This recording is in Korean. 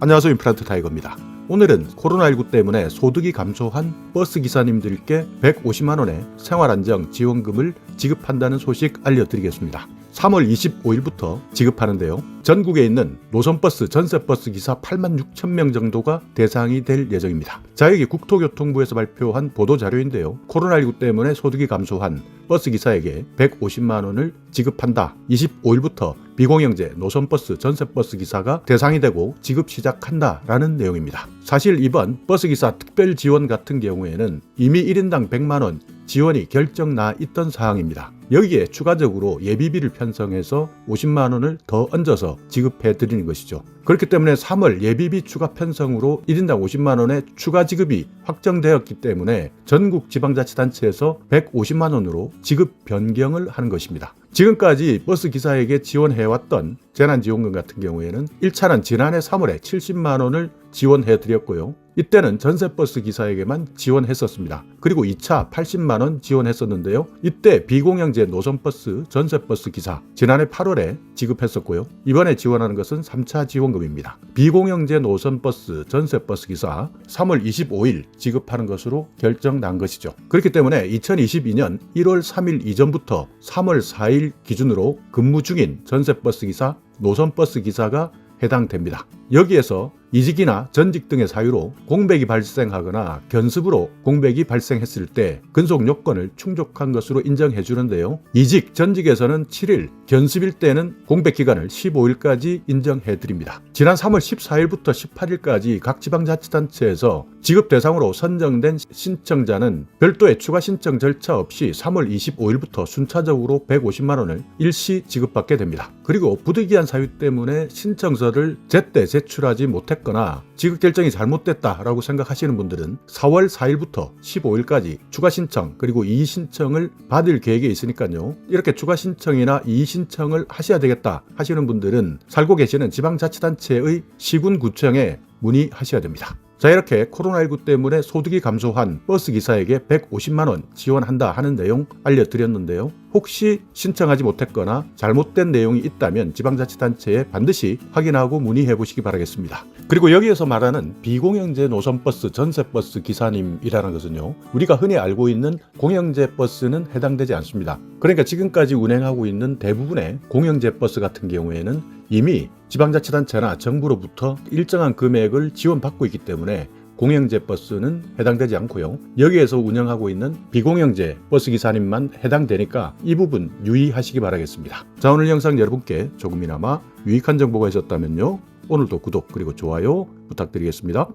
안녕하세요 임플란트 타이거입니다. 오늘은 코로나19 때문에 소득이 감소한 버스 기사님들께 150만 원의 생활안정 지원금을 지급한다는 소식 알려드리겠습니다. 3월 25일부터 지급하는데요. 전국에 있는 노선버스, 전세버스 기사 8만 6천 명 정도가 대상이 될 예정입니다. 자유기 국토교통부에서 발표한 보도자료인데요. 코로나19 때문에 소득이 감소한 버스 기사에게 150만 원을 지급한다. 25일부터 비공영제 노선버스, 전세버스 기사가 대상이 되고 지급 시작한다라는 내용입니다. 사실 이번 버스 기사 특별 지원 같은 경우에는 이미 1인당 100만 원 지원이 결정 나 있던 사항입니다. 여기에 추가적으로 예비비를 편성해서 50만 원을 더 얹어서 지급해 드리는 것이죠. 그렇기 때문에 3월 예비비 추가 편성으로 1인당 50만 원의 추가 지급이 확정되었기 때문에 전국 지방자치단체에서 150만 원으로 지급 변경을 하는 것입니다. 지금까지 버스 기사에게 지원해왔던 재난지원금 같은 경우에는 1차는 지난해 3월에 70만 원을 지원해 드렸고요. 이때는 전세버스 기사에게만 지원했었습니다. 그리고 2차 80만 원 지원했었는데요. 이때 비공영제 노선버스, 전세버스 기사 지난해 8월에 지급했었고요. 이번에 지원하는 것은 3차 지원금입니다. 비공영제 노선버스, 전세버스 기사 3월 25일 지급하는 것으로 결정난 것이죠. 그렇기 때문에 2022년 1월 3일 이전부터 3월 4일 기준으로 근무 중인 전세버스 기사, 노선버스 기사가 해당됩니다. 여기에서 이직이나 전직 등의 사유로 공백이 발생하거나 견습으로 공백이 발생했을 때 근속 요건을 충족한 것으로 인정해 주는데요. 이직, 전직에서는 7일, 견습일 때는 공백 기간을 15일까지 인정해 드립니다. 지난 3월 14일부터 18일까지 각 지방자치단체에서 지급 대상으로 선정된 신청자는 별도의 추가 신청 절차 없이 3월 25일부터 순차적으로 150만 원을 일시 지급받게 됩니다. 그리고 부득이한 사유 때문에 신청서를 제때 제출하지 못 했거나 지급 결정이 잘못됐다라고 생각하시는 분들은 4월 4일부터 15일까지 추가 신청 그리고 이의 신청을 받을 계획에 있으니까요. 이렇게 추가 신청이나 이의 신청을 하셔야 되겠다 하시는 분들은 살고 계시는 지방자치단체의 시군구청에 문의하셔야 됩니다. 자 이렇게 코로나19 때문에 소득이 감소한 버스 기사에게 150만 원 지원한다 하는 내용 알려드렸는데요. 혹시 신청하지 못했거나 잘못된 내용이 있다면 지방자치단체에 반드시 확인하고 문의해 보시기 바라겠습니다. 그리고 여기에서 말하는 비공영제 노선버스, 전세버스 기사님이라는 것은요. 우리가 흔히 알고 있는 공영제 버스는 해당되지 않습니다. 그러니까 지금까지 운행하고 있는 대부분의 공영제 버스 같은 경우에는 이미 지방자치단체나 정부로부터 일정한 금액을 지원받고 있기 때문에 공영제 버스는 해당되지 않고요. 여기에서 운영하고 있는 비공영제 버스 기사님만 해당되니까 이 부분 유의하시기 바라겠습니다. 자 오늘 영상 여러분께 조금이나마 유익한 정보가 있었다면요. 오늘도 구독 그리고 좋아요 부탁드리겠습니다.